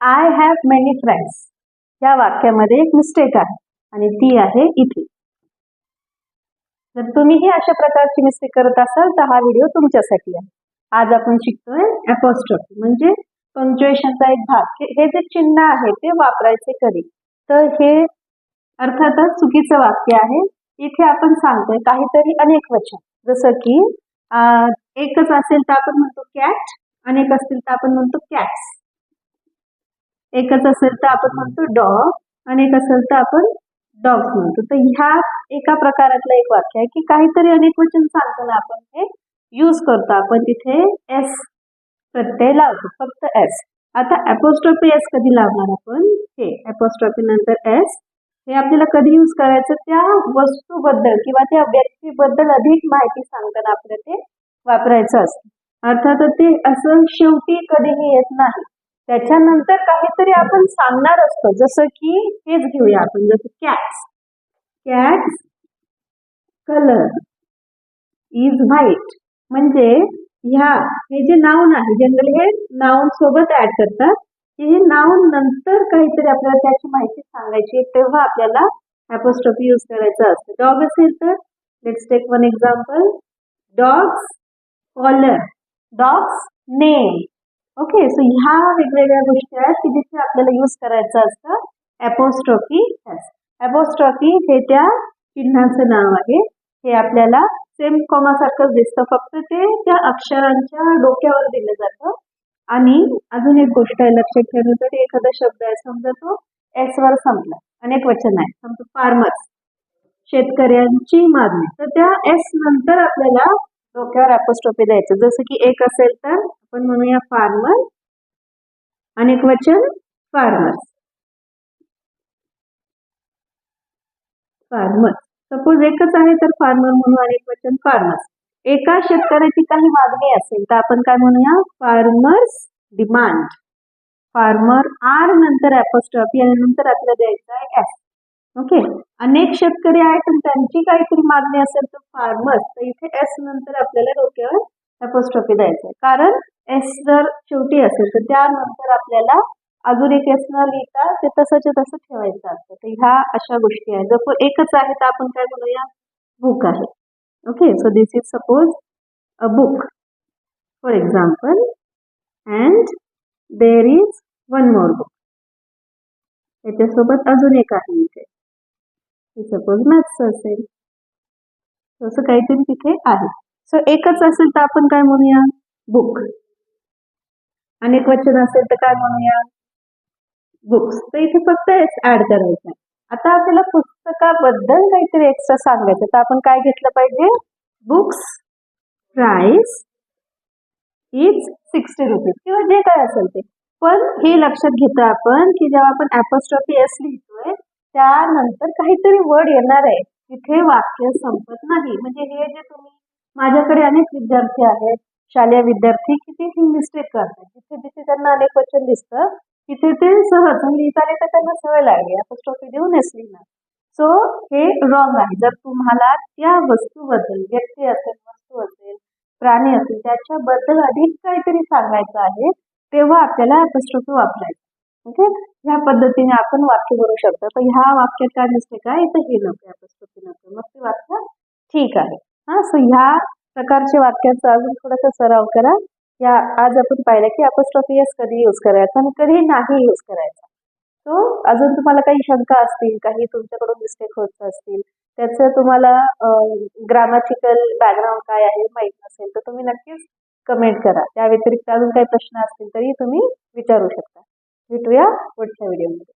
I have many friends या वाक्यामध्ये एक मिस्टेक आहे आणि ती आहे इथे. जर तुम्हीही अशा प्रकारची मिस्टेक करत असाल तर हा व्हिडिओ तुमच्यासाठी आहे. आज आपण शिकतोय अपोस्ट्रॉफी म्हणजे पंक्च्युएशनचा एक भाग. हे- हे जे चिन्ह आहे ते वापरायचे कधी? तर हे अर्थातच चुकीचं वाक्य आहे. इथे आपण सांगतोय काहीतरी अनेक वचन. जसं की एकच असेल तर आपण म्हणतो कॅट अनेक असतील तर आपण म्हणतो कॅट्स एकच असेल तर आपण म्हणतो डॉग एक असेल तर आपण डॉग्स म्हणतो. तर ह्या एका प्रकारातलं एक वाक्य आहे की काहीतरी अनेक वचन सांगताना आपण हे यूज करतो. आपण तिथे एस प्रत्यय लावतो. फक्त एस आता अपोस्ट्रॉफी एस कधी लावणार आपण? हे अपोस्ट्रॉफी नंतर एस हे आपल्याला कधी यूज करायचं? त्या वस्तूबद्दल किंवा त्या व्यक्तीबद्दल अधिक माहिती सांगताना आपल्याला ते वापरायचं असतं. अर्थात ते असं शेवटी कधीही येत नाही. त्याच्यानंतर काहीतरी आपण सांगणार असतो. जसं की हेच घेऊया आपण जसं cats cats colour is white म्हणजे ह्या हे जे नाऊन आहे जनरली हे नाऊन सोबत ऍड करतात. की हे नाऊन नंतर काहीतरी आपल्याला त्याची माहिती सांगायची तेव्हा आपल्याला अपोस्ट्रॉफी यूज करायचं असतं. डॉग असेल तर let's take one example dogs collar dogs name okay so ह्या वेगवेगळ्या गोष्टी आहेत की जिथे आपल्याला यूज करायचं असतं अपोस्ट्रॉफी अपोस्ट्रॉफी हे त्या चिन्हाचं नाव आहे. हे आपल्याला सेम कॉमासारखंच दिसतं. फक्त ते त्या अक्षरांच्या डोक्यावर दिलं जातं. आणि अजून एक गोष्ट आहे लक्षात ठेवण्यासाठी एखादा शब्द आहे समजा तो एस वर संपला. अनेक वचन आहे समजा फार्मर्स शेतकऱ्यांची मागणी. तर त्या एस नंतर आपल्याला डोक्यावर अपोस्ट्रॉफी द्यायचं. जसं की एक असेल तर आपण म्हणूया फार्मर अनेक वचन फार्मर्स फार्मर सपोज एकच आहे तर फार्मर म्हणू अनेक वचन फार्मर्स एका शेतकऱ्याची काही मागणी असेल तर आपण काय म्हणूया? फार्मर्स डिमांड फार्मर आर नंतर अपोस्ट्रॉफी आणि नंतर आपल्याला द्यायचं आहे एस ओके अनेक शेतकरी आहेत आणि त्यांची काहीतरी मागणी असेल तर फार्मर्स तर इथे एस नंतर आपल्याला डोक्यावर अपोस्ट्रॉफी द्यायचं आहे कारण एस जर शेवटी असेल तर त्यानंतर आपल्याला अजून एक एस न लिहिता ते तसंच तसं ठेवायचं असतं. तर ह्या अशा गोष्टी आहेत. जर एकच आहे तर आपण काय म्हणूया? बुक आहे. Okay so this is suppose a book for example and there is one more book त्याच्यासोबत अजून एक आहे इथे. सपोज मॅथ्स असेल. असं काहीतरी तिथे आहे. सो एकच असेल तर आपण काय म्हणूया? बुक अनेक वचन असेल तर काय म्हणूया? बुक्स तर इथे फक्त ऍड करायचं आहे. आता आपल्याला पुस्तकाबद्दल काहीतरी एक्स्ट्रा सांगायचं तर आपण काय घेतलं पाहिजे? Books price is sixty rupees किंवा जे काय असेल ते. पण हे लक्षात घेतो आपण की जेव्हा आपण अपोस्ट्रॉफी एस लिहितो त्यानंतर काहीतरी वर्ड येणार आहे. तिथे वाक्य संपत नाही. म्हणजे हे जे तुम्ही माझ्याकडे अनेक विद्यार्थी आहेत शालेय विद्यार्थी की ते ही मिस्टेक करतात जिथे जिथे त्यांना अनेक वचन दिसतं तिथे ते सहज म्हणजे लिहिता लिहिता त्यांना सवय लागली अपोस्ट्रॉफी देऊन एस लिहिणार सो हे रॉंग आहे. जर तुम्हाला त्या वस्तूबद्दल व्यक्ती असेल वस्तू असेल प्राणी असेल त्याच्याबद्दल अधिक काहीतरी सांगायचं आहे तेव्हा आपल्याला अपोस्ट्रॉफी वापरायचं ओके? ह्या पद्धतीने आपण वाक्य करू शकतो. तर ह्या वाक्यात काय दिसते आहे तर हे नको अपोस्ट्रॉफी नको मग ते वाक्य? ठीक आहे. हा सो ह्या प्रकारच्या वाक्याचा अजून थोडासा सराव करा. या आज आपण पाहिलं की अपोस्ट्रॉफी कधी यूज करायचा आणि कधी नाही यूज करायचा. सो अजून तुम्हाला काही शंका असतील काही तुमच्याकडून मिस्टेक होत असतील त्याचं तुम्हाला ग्रामॅटिकल बॅकग्राऊंड काय आहे माहीत नसेल तर तुम्ही नक्कीच कमेंट करा. त्या व्यतिरिक्त अजून काही प्रश्न असतील तरी तुम्ही विचारू शकता. भेटूया पुढच्या व्हिडिओमध्ये